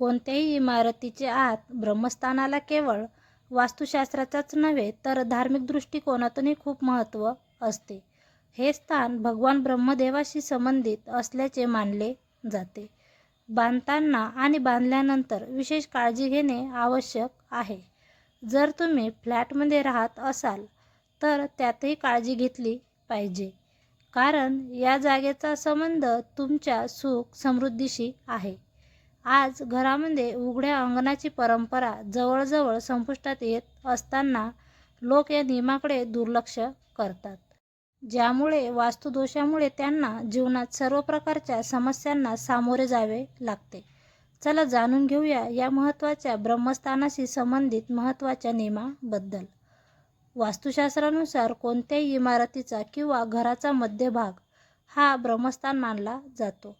कोणत्याही इमारतीचे आत ब्रह्मस्थानाला केवळ वास्तुशास्त्राचाच नव्हे तर धार्मिक दृष्टिकोनातूनही खूप महत्त्व असते. हे स्थान भगवान ब्रह्मदेवाशी संबंधित असल्याचे मानले जाते. बांधताना आणि बांधल्यानंतर विशेष काळजी घेणे आवश्यक आहे. जर तुम्ही फ्लॅटमध्ये राहत असाल तर त्यातही काळजी घेतली पाहिजे कारण या जागेचा संबंध तुमच्या सुख समृद्धीशी आहे. आज घरामध्ये उघड्या अंगणाची परंपरा जवळजवळ संपुष्टात येत असताना लोक या नियमाकडे दुर्लक्ष करतात. ज्यामुळे वास्तुदोषामुळे त्यांना जीवनात सर्व प्रकारच्या समस्यांना सामोरे जावे लागते. चला जाणून घेऊया या महत्त्वाच्या ब्रह्मस्थानाशी संबंधित महत्त्वाच्या नियमाबद्दल. वास्तुशास्त्रानुसार कोणत्याही इमारतीचा किंवा घराचा मध्यभाग हा ब्रह्मस्थान मानला जातो.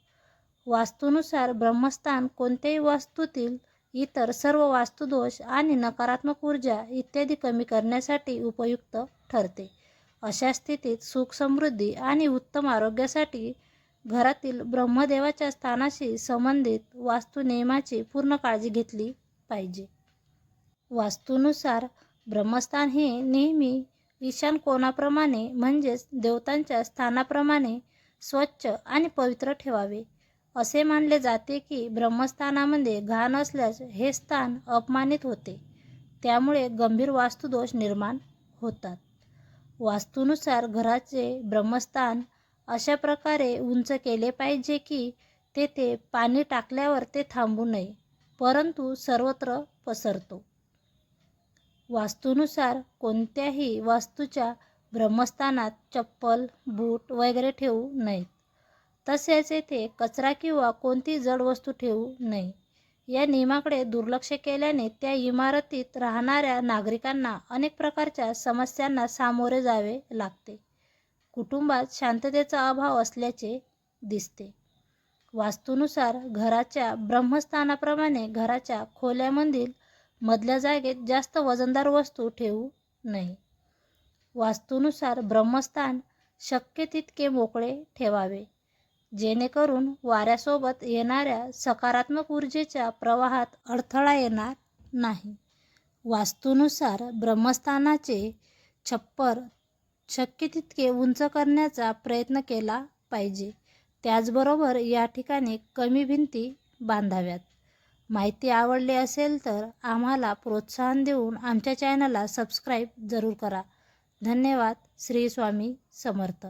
वास्तूनुसार ब्रह्मस्थान कोणत्याही वास्तूतील इतर सर्व वास्तुदोष आणि नकारात्मक ऊर्जा इत्यादी कमी करण्यासाठी उपयुक्त ठरते. अशा स्थितीत सुख समृद्धी आणि उत्तम आरोग्यासाठी घरातील ब्रह्मदेवाच्या स्थानाशी संबंधित वास्तू नियमाची पूर्ण काळजी घेतली पाहिजे. वास्तूनुसार ब्रह्मस्थान हे नेहमी ईशान कोणाप्रमाणे म्हणजेच देवतांच्या स्थानाप्रमाणे स्वच्छ आणि पवित्र ठेवावे. असे मानले जाते की ब्रह्मस्थानामध्ये घाण असल्यास हे स्थान अपमानित होते. त्यामुळे गंभीर वास्तुदोष निर्माण होतात. वास्तूनुसार घराचे ब्रह्मस्थान अशा प्रकारे उंच केले पाहिजे की तेथे पाणी टाकल्यावर ते थांबू नये परंतु सर्वत्र पसरतो. वास्तूनुसार कोणत्याही वास्तूच्या ब्रह्मस्थानात चप्पल बूट वगैरे ठेवू नयेत. तसेच येथे कचरा किंवा कोणती जड वस्तू ठेवू नये. या नियमाकडे दुर्लक्ष केल्याने त्या इमारतीत राहणाऱ्या नागरिकांना अनेक प्रकारच्या समस्यांना सामोरे जावे लागते. कुटुंबात शांततेचा अभाव असल्याचे दिसते. वास्तूनुसार घराच्या ब्रह्मस्थानाप्रमाणे घराच्या खोल्यामधील मधल्या जागेत जास्त वजनदार वस्तू ठेवू नये. वास्तूनुसार ब्रह्मस्थान शक्य तितके मोकळे ठेवावे. जेणेकरून वाऱ्यासोबत येणाऱ्या सकारात्मक ऊर्जेच्या प्रवाहात अडथळा येणार नाही. वास्तूनुसार ब्रह्मस्थानाचे छप्पर शक्य तितके उंच करण्याचा प्रयत्न केला पाहिजे. त्याचबरोबर या ठिकाणी कमी भिंती बांधाव्यात. माहिती आवडली असेल तर आम्हाला प्रोत्साहन देऊन आमच्या चॅनलला सबस्क्राईब जरूर करा. धन्यवाद. श्री स्वामी समर्थ.